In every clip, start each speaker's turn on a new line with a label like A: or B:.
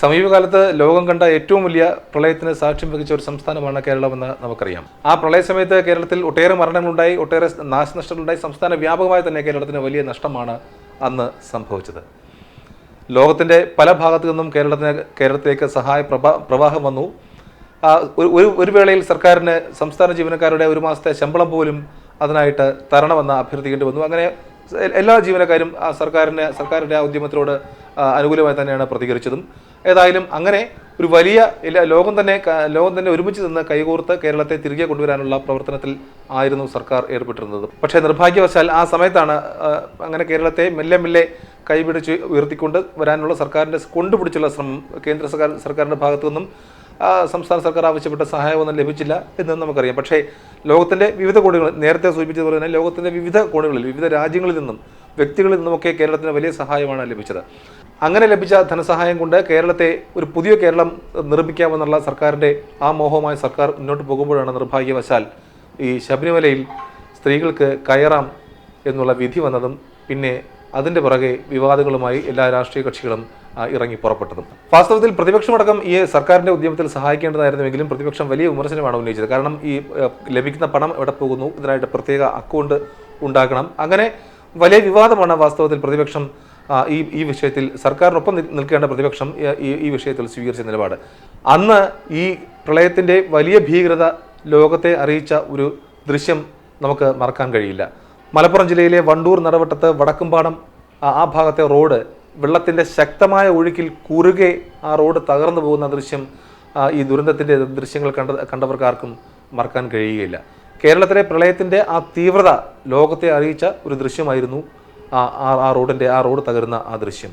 A: സമീപകാലത്ത് ലോകം കണ്ട ഏറ്റവും വലിയ പ്രളയത്തിന് സാക്ഷ്യം വഹിച്ച ഒരു സംസ്ഥാനമാണ് കേരളമെന്ന് നമുക്കറിയാം. ആ പ്രളയ സമയത്ത് കേരളത്തിൽ ഒട്ടേറെ മരണങ്ങളുണ്ടായി ഒട്ടേറെ നാശനഷ്ടങ്ങളുണ്ടായി. സംസ്ഥാന വ്യാപകമായി തന്നെ കേരളത്തിന് വലിയ നഷ്ടമാണ് അന്ന് സംഭവിച്ചത്. ലോകത്തിന്റെ പല ഭാഗത്തു നിന്നും കേരളത്തിന് കേരളത്തിലേക്ക് സഹായ പ്രവാഹം വന്നു. ഒരു- ഒരു വേളയിൽ സർക്കാരിന് സംസ്ഥാന ജീവനക്കാരുടെ ഒരു മാസത്തെ ശമ്പളം പോലും അതിനായിട്ട് തരണമെന്ന് അഭ്യർത്ഥിക്കേണ്ടി വന്നു. അങ്ങനെ എല്ലാ ജീവനക്കാരും സർക്കാരിന് സർക്കാരിന്റെ ആ ഉദ്യമത്തിനോട് അനുകൂലമായി തന്നെയാണ് പ്രതികരിച്ചതും. ഏതായാലും അങ്ങനെ ഒരു വലിയ ലോകം തന്നെ ലോകം തന്നെ ഒരുമിച്ച് നിന്ന് കൈകോർത്ത് കേരളത്തെ തിരികെ കൊണ്ടുവരാനുള്ള പ്രവർത്തനത്തിൽ ആയിരുന്നു സർക്കാർ ഏർപ്പെട്ടിരുന്നത്. പക്ഷേ നിർഭാഗ്യവശാൽ ആ സമയത്താണ് അങ്ങനെ കേരളത്തെ മെല്ലെ മെല്ലെ കൈപിടിച്ച് ഉയർത്തിക്കൊണ്ട് വരാനുള്ള സർക്കാരിന്റെ കൊണ്ടുപിടിച്ചുള്ള ശ്രമം കേന്ദ്ര സർക്കാർ സർക്കാരിന്റെ ഭാഗത്തു നിന്നും സംസ്ഥാന സർക്കാർ ആവശ്യപ്പെട്ട സഹായമൊന്നും ലഭിച്ചില്ല എന്ന് നമുക്കറിയാം. പക്ഷേ ലോകത്തിന്റെ വിവിധ കോണുകൾ നേരത്തെ സൂചിപ്പിച്ചതുപോലെ തന്നെ ലോകത്തിന്റെ വിവിധ കോണുകളിൽ വിവിധ രാജ്യങ്ങളിൽ നിന്നും വ്യക്തികളിൽ നിന്നുമൊക്കെ കേരളത്തിന് വലിയ സഹായമാണ് ലഭിച്ചത്. അങ്ങനെ ലഭിച്ച ധനസഹായം കൊണ്ട് കേരളത്തെ ഒരു പുതിയ കേരളം നിർമ്മിക്കാമെന്നുള്ള സർക്കാരിന്റെ ആ മോഹവുമായി സർക്കാർ മുന്നോട്ട് പോകുമ്പോഴാണ് നിർഭാഗ്യവശാൽ ഈ ശബരിമലയിൽ സ്ത്രീകൾക്ക് കയറാം എന്നുള്ള വിധി വന്നതും പിന്നെ അതിന്റെ പുറകെ വിവാദങ്ങളുമായി എല്ലാ രാഷ്ട്രീയ കക്ഷികളും ഇറങ്ങി പുറപ്പെട്ടതും. വാസ്തവത്തിൽ പ്രതിപക്ഷമടക്കം ഈ സർക്കാരിന്റെ ഉദ്യമത്തിൽ സഹായിക്കേണ്ടതായിരുന്നുവെങ്കിലും പ്രതിപക്ഷം വലിയ വിമർശനമാണ് ഉന്നയിച്ചത്. കാരണം ഈ ലഭിക്കുന്ന പണം എവിടെ പോകുന്നു ഇതിനായിട്ട് പ്രത്യേക അക്കൗണ്ട് ഉണ്ടാക്കണം. അങ്ങനെ വലിയ വിവാദമാണ് വാസ്തവത്തിൽ പ്രതിപക്ഷം ഈ ഈ വിഷയത്തിൽ സർക്കാരിനൊപ്പം നിൽ- നിൽക്കേണ്ട പ്രതിപക്ഷം ഈ ഈ വിഷയത്തിൽ സ്വീകരിച്ച നിലപാട്. അന്ന് ഈ പ്രളയത്തിന്റെ വലിയ ഭീകരത ലോകത്തെ അറിയിച്ച ഒരു ദൃശ്യം നമുക്ക് മറക്കാൻ കഴിയില്ല. മലപ്പുറം ജില്ലയിലെ വണ്ടൂർ നടവട്ടത്ത് വടക്കുംപാടം ആ ഭാഗത്തെ റോഡ് വെള്ളത്തിന്റെ ശക്തമായ ഒഴുക്കിൽ കുറുകെ ആ റോഡ് തകർന്നു പോകുന്ന ദൃശ്യം ഈ ദുരന്തത്തിന്റെ ദൃശ്യങ്ങൾ കണ്ട കണ്ടവർക്കാർക്കും മറക്കാൻ കഴിയുകയില്ല. കേരളത്തിലെ പ്രളയത്തിന്റെ ആ തീവ്രത ലോകത്തെ അറിയിച്ച ഒരു ദൃശ്യമായിരുന്നു ആ റോഡിന്റെ ആ റോഡ് തകരുന്ന ആ ദൃശ്യം.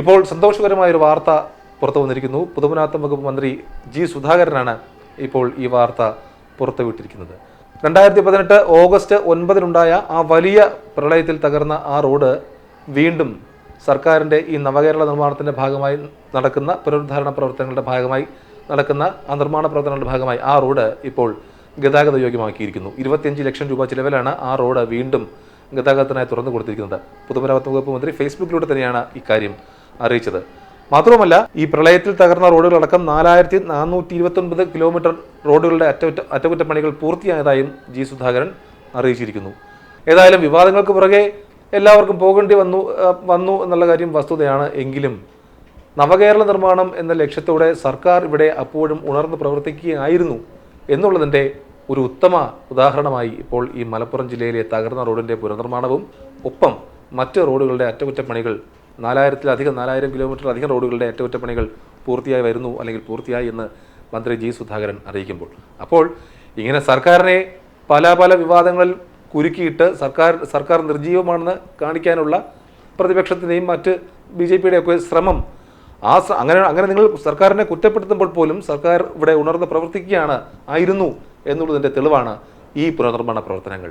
A: ഇപ്പോൾ സന്തോഷകരമായ ഒരു വാർത്ത പുറത്തു വന്നിരിക്കുന്നു. പൊതുമരാമത്ത് വകുപ്പ് മന്ത്രി ജി സുധാകരനാണ് ഇപ്പോൾ ഈ വാർത്ത പുറത്തുവിട്ടിരിക്കുന്നത്. രണ്ടായിരത്തി പതിനെട്ട് ഓഗസ്റ്റ് ഒൻപതിനുണ്ടായ ആ വലിയ പ്രളയത്തിൽ തകർന്ന ആ റോഡ് വീണ്ടും സർക്കാരിന്റെ ഈ നവകേരള നിർമ്മാണത്തിന്റെ ഭാഗമായി നടക്കുന്ന പുനരുദ്ധാരണ പ്രവർത്തനങ്ങളുടെ ഭാഗമായി നടക്കുന്ന ആ നിർമ്മാണ പ്രവർത്തനങ്ങളുടെ ഭാഗമായി ആ റോഡ് ഇപ്പോൾ ഗതാഗത യോഗ്യമാക്കിയിരിക്കുന്നു. ഇരുപത്തിയഞ്ച് ലക്ഷം രൂപ ചിലവിലാണ് ആ റോഡ് വീണ്ടും ഗതാഗതത്തിനായി തുറന്നു കൊടുത്തിരിക്കുന്നത്. പൊതുമരാമത്ത് വകുപ്പ് മന്ത്രി ഫേസ്ബുക്കിലൂടെ തന്നെയാണ് ഇക്കാര്യം അറിയിച്ചത്. മാത്രവുമല്ല ഈ പ്രളയത്തിൽ തകർന്ന റോഡുകളടക്കം നാലായിരത്തി നാനൂറ്റി ഇരുപത്തൊൻപത് കിലോമീറ്റർ റോഡുകളുടെ അറ്റകുറ്റ അറ്റകുറ്റപ്പണികൾ പൂർത്തിയായതായും ജി സുധാകരൻ അറിയിച്ചിരിക്കുന്നു. ഏതായാലും വിവാദങ്ങൾക്ക് പുറകെ എല്ലാവർക്കും പോകേണ്ടി വന്നു വന്നു എന്നുള്ള കാര്യം വസ്തുതയാണ് എങ്കിലും നവകേരള നിർമ്മാണം എന്ന ലക്ഷ്യത്തോടെ സർക്കാർ ഇവിടെ അപ്പോഴും ഉണർന്ന് പ്രവർത്തിക്കുകയായിരുന്നു എന്നുള്ളതിന്റെ ഒരു ഉത്തമ ഉദാഹരണമായി ഇപ്പോൾ ഈ മലപ്പുറം ജില്ലയിലെ തകർന്ന റോഡിന്റെ പുനർനിർമ്മാണവും ഒപ്പം മറ്റ് റോഡുകളുടെ അറ്റകുറ്റപ്പണികൾ നാലായിരത്തിലധികം നാലായിരം കിലോമീറ്ററിലധികം റോഡുകളുടെ അറ്റകുറ്റപ്പണികൾ പൂർത്തിയായി വരുന്നു അല്ലെങ്കിൽ പൂർത്തിയായി എന്ന് മന്ത്രി ജി സുധാകരൻ അറിയിക്കുമ്പോൾ. അപ്പോൾ ഇങ്ങനെ സർക്കാരിനെ പല പല വിവാദങ്ങളിൽ കുരുക്കിയിട്ട് സർക്കാർ സർക്കാർ നിർജീവമാണെന്ന് കാണിക്കാനുള്ള പ്രതിപക്ഷത്തിന്റെയും മറ്റ് ബി ജെ പിയുടെ ഒക്കെ ശ്രമം ആ അങ്ങനെ അങ്ങനെ നിങ്ങൾ സർക്കാരിനെ കുറ്റപ്പെടുത്തുമ്പോൾ പോലും സർക്കാർ ഇവിടെ ഉണർന്ന് പ്രവർത്തിക്കുകയാണ് ആയിരുന്നു എന്നുള്ളതിന്റെ തെളിവാണ് ഈ പുനർനിർമ്മാണ പ്രവർത്തനങ്ങൾ.